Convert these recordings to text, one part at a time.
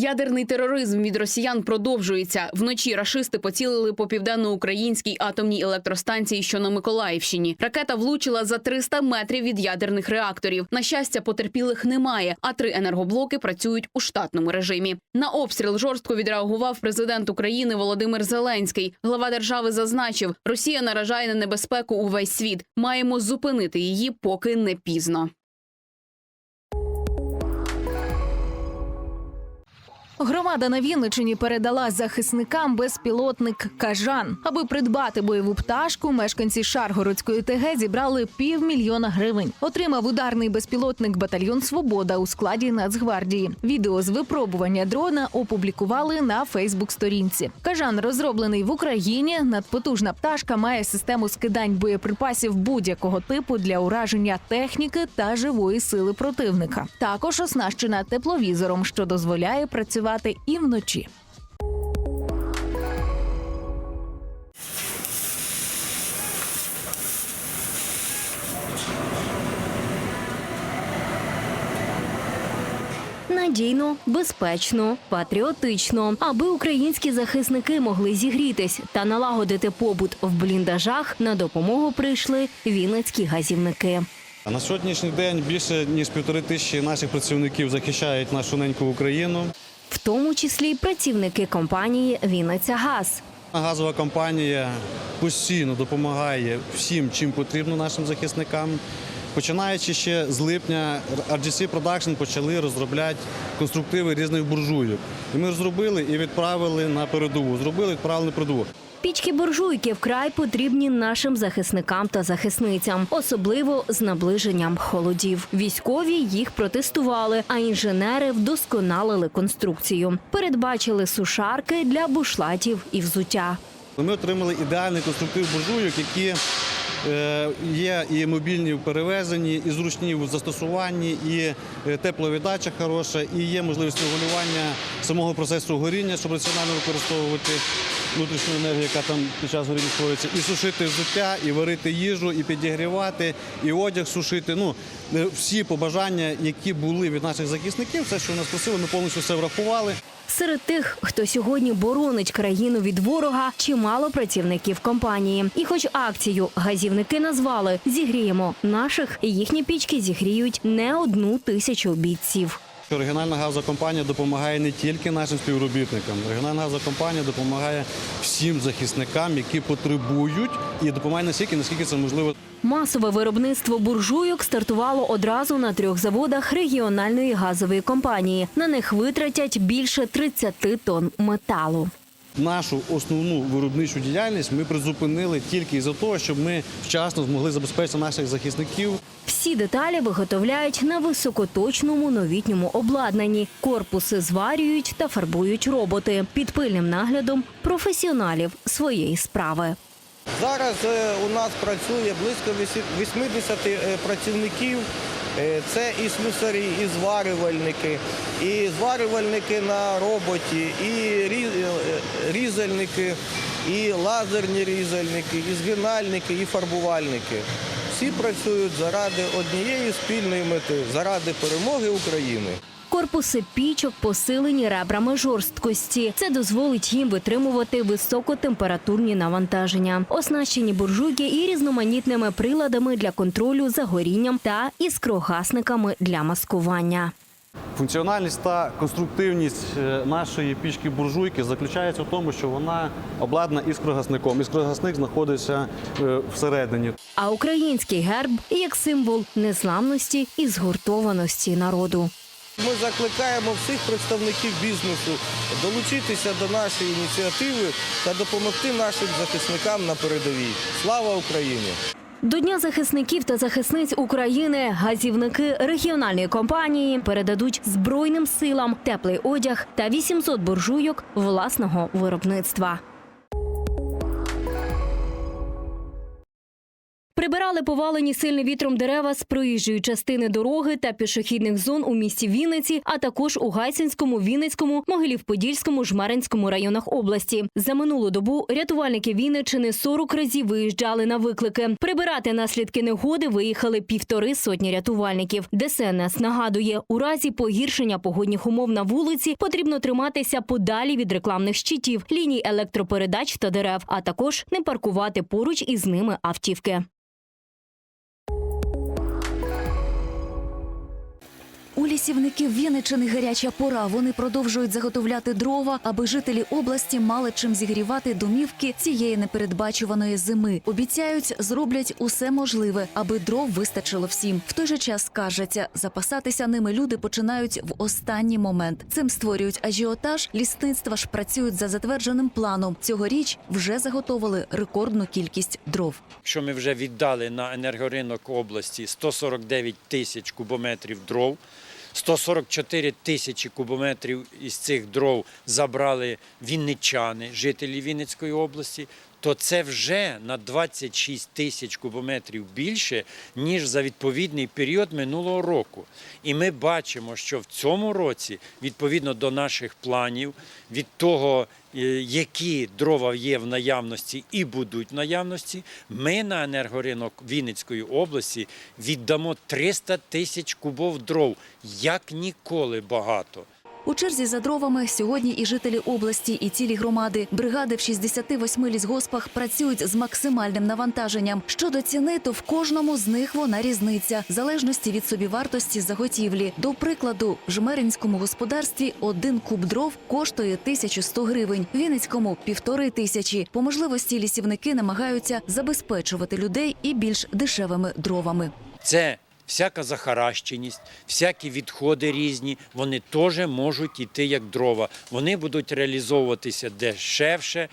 Ядерний тероризм від росіян продовжується. Вночі рашисти поцілили по південноукраїнській атомній електростанції, що на Миколаївщині. Ракета влучила за 300 метрів від ядерних реакторів. На щастя, потерпілих немає, а три енергоблоки працюють у штатному режимі. На обстріл жорстко відреагував президент України Володимир Зеленський. Глава держави зазначив, Росія наражає на небезпеку увесь світ. Маємо зупинити її, поки не пізно. Громада на Вінничині передала захисникам безпілотник Кажан. Аби придбати бойову пташку, мешканці Шаргородської ТГ зібрали півмільйона гривень. Отримав ударний безпілотник батальйон Свобода у складі Нацгвардії. Відео з випробування дрона опублікували на Фейсбук-сторінці. Кажан розроблений в Україні. Надпотужна пташка має систему скидань боєприпасів будь-якого типу для ураження техніки та живої сили противника. Також оснащена тепловізором, що дозволяє працювати і вночі. Надійно, безпечно, патріотично, аби українські захисники могли зігрітись та налагодити побут в бліндажах. На допомогу прийшли вінницькі газівники. На сьогоднішній день більше ніж півтори тисячі наших працівників захищають нашу неньку Україну. Тому числі й працівники компанії Вінниця Газ. Газова компанія постійно допомагає всім, чим потрібно нашим захисникам. Починаючи ще з липня, RGC Production почали розробляти конструктиви різних буржуйок. І ми розробили і відправили на передову. Зробили, відправили на передову. Пічки буржуйки вкрай потрібні нашим захисникам та захисницям, особливо з наближенням холодів. Військові їх протестували, а інженери вдосконалили конструкцію. Передбачили сушарки для бушлатів і взуття. Ми отримали ідеальний конструктив буржуйок, які е, є і мобільні в перевезенні, і зручні в застосуванні, і е, тепловіддача хороша, і є можливість регулювання самого процесу горіння, щоб раціонально використовувати внутрішню енергію, яка там під час горіння створюється, і сушити взуття, і варити їжу, і підігрівати, і одяг сушити. Ну е, всі побажання, які були від наших захисників, все, що нас просили, ми повністю все врахували. Серед тих, хто сьогодні боронить країну від ворога, чимало працівників компанії. І, хоч акцію газівники назвали Зігріємо наших, їхні пічки зігріють не одну тисячу бійців. Регіональна газова компанія допомагає не тільки нашим співробітникам. Регіональна газова компанія допомагає всім захисникам, які потребують, і допомагає настільки, наскільки це можливо. Масове виробництво буржуйок стартувало одразу на трьох заводах регіональної газової компанії. На них витратять більше 30 тонн металу. Нашу основну виробничу діяльність ми призупинили тільки із-за того, щоб ми вчасно змогли забезпечити наших захисників. Всі деталі виготовляють на високоточному новітньому обладнанні. Корпуси зварюють та фарбують роботи під пильним наглядом професіоналів своєї справи. Зараз е, у нас працює близько вісі- 80 е, працівників. Е, Це і слюсарі, і зварювальники, і зварювальники на роботі, і е, різальники, і лазерні різальники, і згинальники, і фарбувальники. Всі працюють заради однієї спільної мети заради перемоги України. Корпуси пічок посилені ребрами жорсткості. Це дозволить їм витримувати високотемпературні навантаження, оснащені буржуйки і різноманітними приладами для контролю за горінням та іскрогасниками для маскування. Функціональність та конструктивність е, нашої пічки буржуйки заключається в тому, що вона обладнана іскрогасником. Іскрогасник знаходиться е, всередині. А український герб як символ незламності і згуртованості народу. Ми закликаємо всіх представників бізнесу долучитися до нашої ініціативи та допомогти нашим захисникам на передовій. Слава Україні! До Дня захисників та захисниць України газівники регіональної компанії передадуть збройним силам теплий одяг та 800 буржуйок власного виробництва. Прибирали повалені сильним вітром дерева з проїжджої частини дороги та пішохідних зон у місті Вінниці, а також у Гайсинському, Вінницькому, Могилів-Подільському, Жмеринському районах області. За минулу добу рятувальники Вінниччини 40 разів виїжджали на виклики. Прибирати наслідки негоди виїхали півтори сотні рятувальників. ДСНС нагадує, у разі погіршення погодних умов на вулиці потрібно триматися подалі від рекламних щитів, ліній електропередач та дерев, а також не паркувати поруч із ними автівки. У лісівників Вінничини гаряча пора. Вони продовжують заготовляти дрова, аби жителі області мали чим зігрівати домівки цієї непередбачуваної зими. Обіцяють, зроблять усе можливе, аби дров вистачило всім. В той же час скаржаться, запасатися ними люди починають в останній момент. Цим створюють ажіотаж. Лісництва ж працюють за затвердженим планом. Цьогоріч вже заготовили рекордну кількість дров. що ми вже віддали на енергоринок області 149 тисяч кубометрів дров. 144 тисячі кубометрів із цих дров забрали вінничани, жителі Вінницької області, то це вже на 26 тисяч кубометрів більше, ніж за відповідний період минулого року. І ми бачимо, що в цьому році, відповідно до наших планів, від того, які дрова є в наявності і будуть в наявності, ми на енергоринок Вінницької області віддамо 300 тисяч кубов дров, як ніколи багато. У черзі за дровами сьогодні і жителі області, і цілі громади. Бригади в 68 лісгоспах працюють з максимальним навантаженням. Щодо ціни, то в кожному з них вона різниця, в залежності від собівартості заготівлі. До прикладу, в жмеринському господарстві один куб дров коштує 1100 гривень, в Вінницькому – півтори тисячі. По можливості лісівники намагаються забезпечувати людей і більш дешевими дровами. Це всяка захаращеність, всякі відходи різні, вони теж можуть йти як дрова. Вони будуть реалізовуватися дешевше.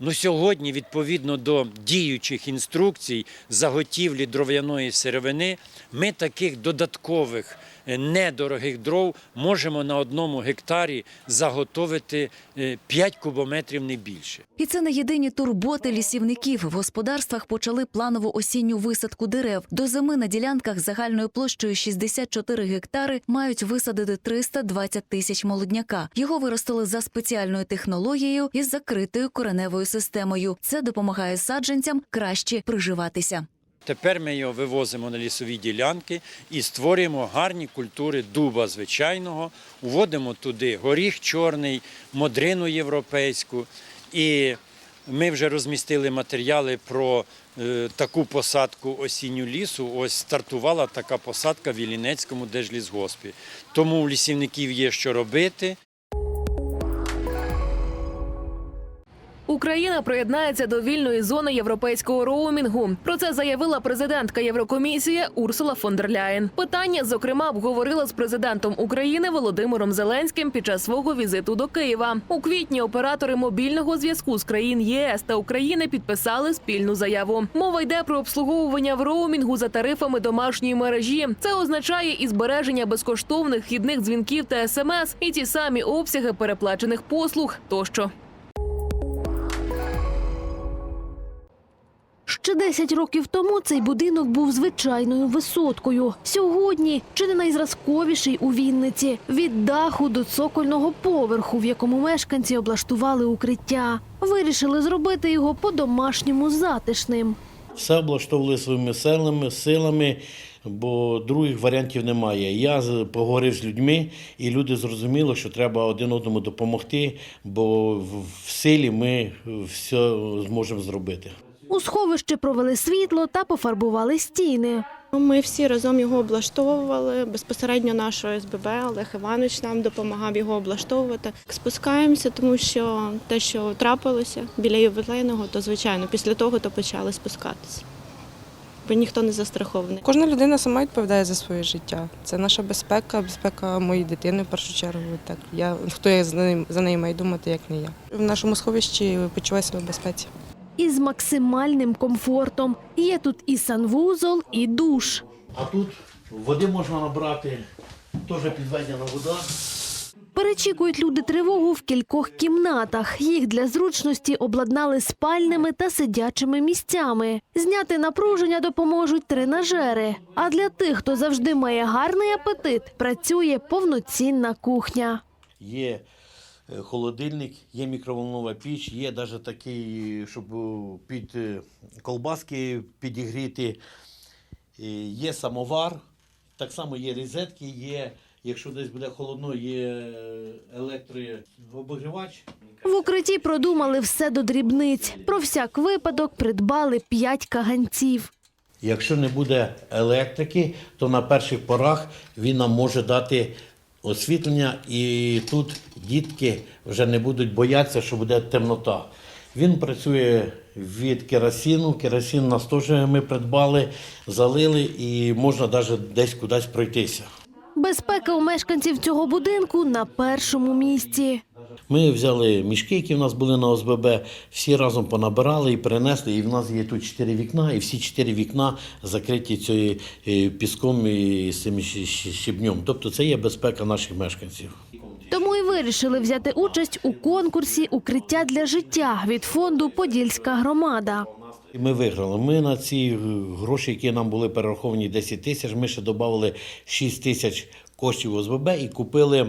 Ну, сьогодні, відповідно до діючих інструкцій заготівлі дров'яної сировини, ми таких додаткових недорогих дров можемо на одному гектарі заготовити е, 5 кубометрів не більше. І це не єдині турботи лісівників. В господарствах почали планову осінню висадку дерев. До зими на ділянках загальною площею 64 гектари мають висадити 320 тисяч молодняка. Його виростили за спеціальною технологією із закритою кореневою системою. Це допомагає саджанцям краще приживатися. Тепер ми його вивозимо на лісові ділянки і створюємо гарні культури дуба звичайного, уводимо туди горіх чорний, модрину європейську. І ми вже розмістили матеріали про е, таку посадку осінню лісу. Ось стартувала така посадка в Іллінецькому держлісгоспі. Тому у лісівників є що робити. Україна приєднається до вільної зони європейського роумінгу. Про це заявила президентка Єврокомісії Урсула фон дер Ляєн. Питання, зокрема, обговорила з президентом України Володимиром Зеленським під час свого візиту до Києва. У квітні оператори мобільного зв'язку з країн ЄС та України підписали спільну заяву. Мова йде про обслуговування в роумінгу за тарифами домашньої мережі. Це означає і збереження безкоштовних вхідних дзвінків та смс, і ті самі обсяги переплачених послуг тощо. Ще 10 років тому цей будинок був звичайною висоткою. Сьогодні чи не найзразковіший у Вінниці від даху до цокольного поверху, в якому мешканці облаштували укриття. Вирішили зробити його по-домашньому затишним. Все облаштовували своїми силами, силами, бо других варіантів немає. Я поговорив з людьми, і люди зрозуміли, що треба один одному допомогти, бо в силі ми все зможемо зробити. У сховищі провели світло та пофарбували стіни. Ми всі разом його облаштовували. Безпосередньо наш ОСББ Олег Іванович нам допомагав його облаштовувати. Спускаємося, тому що те, що трапилося біля ювілейного, то звичайно після того то почали спускатися. Бо ніхто не застрахований. Кожна людина сама відповідає за своє життя. Це наша безпека, безпека моєї дитини в першу чергу. Так я хто я за нею, за нею має думати, як не я. В нашому сховищі почуваю себе в безпеці. Із максимальним комфортом. Є тут і санвузол, і душ. А тут води можна набрати, теж підведена вода. Перечікують люди тривогу в кількох кімнатах. Їх для зручності обладнали спальними та сидячими місцями. Зняти напруження допоможуть тренажери. А для тих, хто завжди має гарний апетит, працює повноцінна кухня. Є холодильник, є мікроволнова піч, є навіть такий, щоб е, під е, колбаски підігріти. Е, Є самовар, так само є розетки, є, якщо десь буде холодно, є е, електрообогрівач. В укритті продумали все до дрібниць. Про всяк випадок придбали п'ять каганців. Якщо не буде електрики, то на перших порах він нам може дати освітлення, і тут дітки вже не будуть боятися, що буде темнота. Він працює від керосину. Керосин на теж ми придбали, залили і можна навіть десь кудись пройтися. Безпека у мешканців цього будинку на першому місці. Ми взяли мішки, які в нас були на ОСББ, всі разом понабирали і принесли. І в нас є тут чотири вікна, і всі чотири вікна закриті цією е, піском і цим щебнем. Тобто це є безпека наших мешканців. Тому й вирішили взяти участь у конкурсі Укриття для життя від фонду Подільська громада. Ми виграли. Ми на ці гроші, які нам були перераховані 10 тисяч, ми ще додали 6 тисяч коштів ОСББ і купили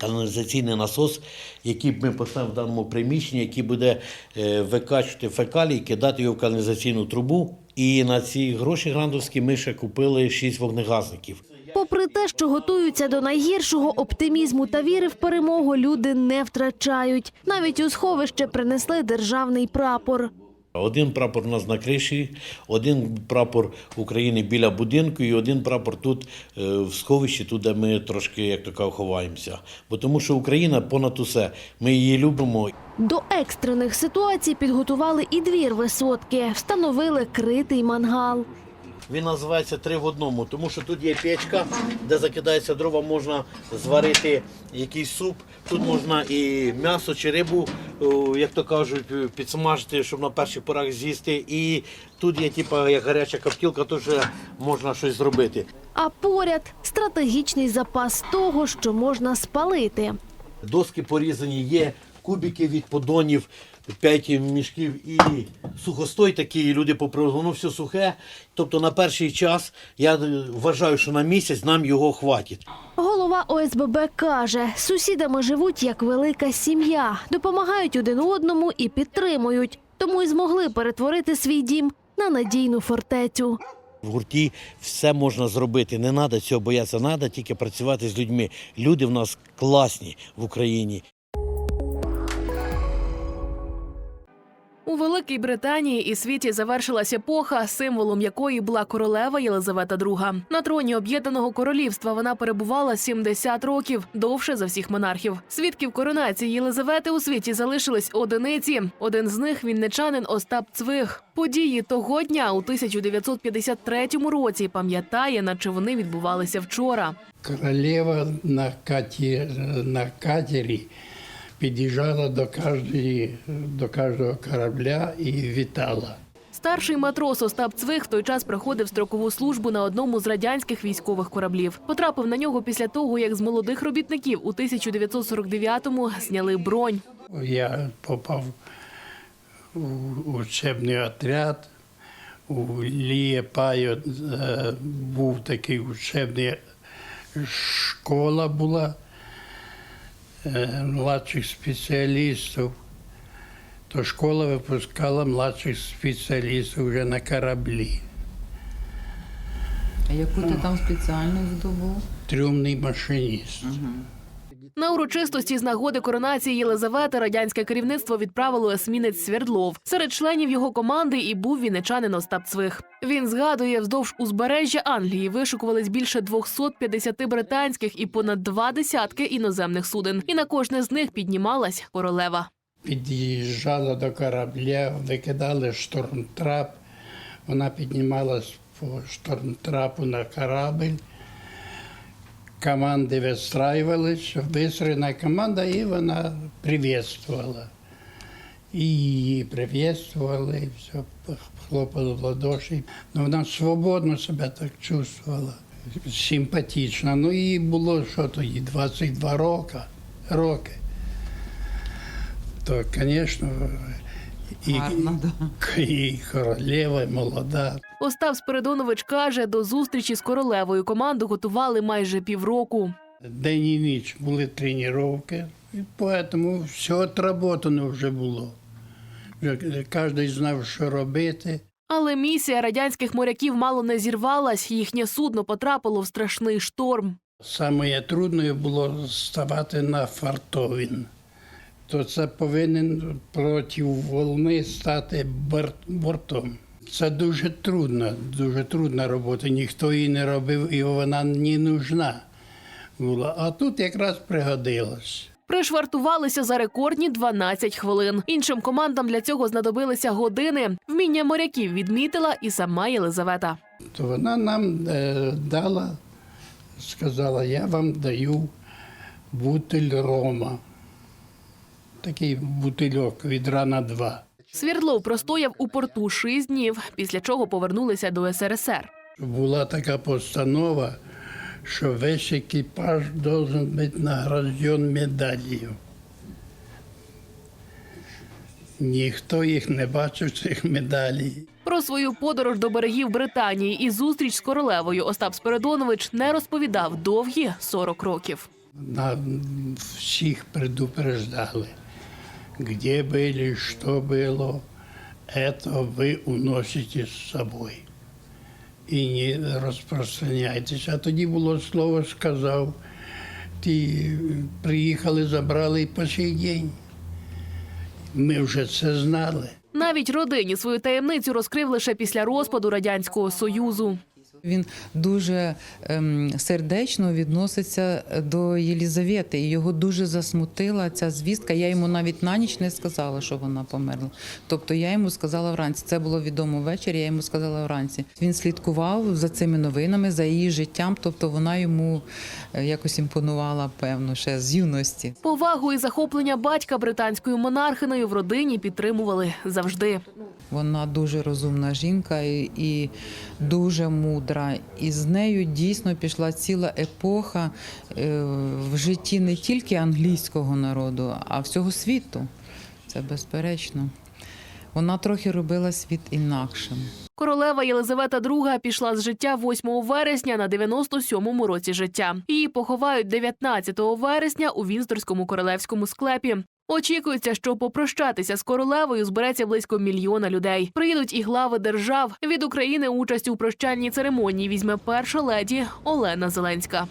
каналізаційний насос, який б ми поставимо в даному приміщенні, який буде е, викачувати фекалії, кидати його в каналізаційну трубу. І на ці гроші грандовські ми ще купили 6 вогнегасників. Попри те, що готуються до найгіршого, оптимізму та віри в перемогу люди не втрачають. Навіть у сховище принесли державний прапор. Один прапор у нас на криші, один прапор України біля будинку і один прапор тут е, в сховищі, тут, де ми трошки, як то кажуть, ховаємося. Бо тому що Україна понад усе. Ми її любимо. До екстрених ситуацій підготували і двір висотки, встановили критий мангал. Він називається три в одному, тому що тут є печка, де закидається дрова, можна зварити якийсь суп. Тут можна і м'ясо чи рибу, як то кажуть, підсмажити, щоб на перших порах з'їсти. І тут є типу, як гаряча коптілка, теж можна щось зробити. А поряд стратегічний запас того, що можна спалити. Доски порізані, є кубики від подонів, 5 мішків і сухостой такий, люди попривозили, воно все сухе. Тобто на перший час я вважаю, що на місяць нам його хватить. Голова ОСББ каже, сусідами живуть як велика сім'я, допомагають один одному і підтримують. Тому й змогли перетворити свій дім на надійну фортецю. В гурті все можна зробити. Не треба цього боятися, треба тільки працювати з людьми. Люди в нас класні в Україні. У Великій Британії і світі завершилась епоха, символом якої була королева Єлизавета II. На троні об'єднаного королівства вона перебувала 70 років довше за всіх монархів. Свідків коронації Єлизавети у світі залишились одиниці. Один з них вінничанин Остап Цвих. Події того дня у 1953 році пам'ятає, наче вони відбувалися вчора. Королева на, каті, на катері під'їжджала до, кожної, до кожного корабля і вітала. Старший матрос Остап Цвих в той час проходив строкову службу на одному з радянських військових кораблів. Потрапив на нього після того, як з молодих робітників у 1949-му зняли бронь. Я попав у учебний отряд. У Лієпаю е, був такий учебний школа була младших спеціалістів. То школа випускала младших спеціалістів вже на кораблі. А яку ти там спеціальність здобув? Трюмний машиніст. На урочистості з нагоди коронації Єлизавети радянське керівництво відправило есмінець Свердлов. Серед членів його команди і був вінничанин Остап Цвих. Він згадує, вздовж узбережжя Англії вишукувались більше 250 британських і понад два десятки іноземних суден. І на кожне з них піднімалась королева. Під'їжджала до корабля, викидали штормтрап. Вона піднімалась по штормтрапу на корабль. Команди вистраювалися, вистріляна команда, і вона привітствувала. І її привітствували, і все, хлопали в ладоші. Ну, вона свободно себе так чувствувала. симпатична. Ну їй було що тоді, 22 роки. роки. То, звісно, і, Гарно, да. і королева, молода. Остап Спиридонович каже, до зустрічі з королевою команду готували майже півроку. День і ніч були тренування, і тому все отработано вже було. Вже Кожен знав, що робити. Але місія радянських моряків мало не зірвалась. Їхнє судно потрапило в страшний шторм. Саме трудною було ставати на фартовін. То це повинен проти волни стати бортом. Це дуже трудно, дуже трудна робота. Ніхто її не робив, і вона не нужна була. А тут якраз пригодилось. Пришвартувалися за рекордні 12 хвилин. Іншим командам для цього знадобилися години. Вміння моряків відмітила і сама Єлизавета. То вона нам е, дала, сказала, я вам даю бутиль рома. Такий бутильок відра на два. Свірдлов простояв у порту шість днів, після чого повернулися до СРСР. Була така постанова, що весь екіпаж должен бути награжден медаллю. Ніхто їх не бачив, цих медалей. Про свою подорож до берегів Британії і зустріч з королевою Остап Спиридонович не розповідав довгі 40 років. На всіх предупреждали, где были, что было, это вы уносите з собою. І не розпространяйтесь. А тоді було слово сказав, ті приїхали, забрали і по сей день. Ми вже це знали. Навіть родині свою таємницю розкрив лише після розпаду радянського союзу. Він дуже ем, сердечно відноситься до Єлізавети. І його дуже засмутила ця звістка. Я йому навіть на ніч не сказала, що вона померла. Тобто я йому сказала вранці. Це було відомо ввечері. Я йому сказала вранці. Він слідкував за цими новинами, за її життям. Тобто вона йому е, якось імпонувала, певно, ще з юності. Повагу і захоплення батька британською монархиною в родині підтримували завжди. Вона дуже розумна жінка і, і дуже мудра. І з нею дійсно пішла ціла епоха е, в житті не тільки англійського народу, а всього світу. Це безперечно. Вона трохи робила світ інакшим. Королева Єлизавета II пішла з життя 8 вересня на 97-му році життя. Її поховають 19 вересня у Вінздорському королевському склепі. Очікується, що попрощатися з королевою збереться близько мільйона людей. Приїдуть і глави держав. Від України участь у прощальній церемонії візьме перша леді Олена Зеленська.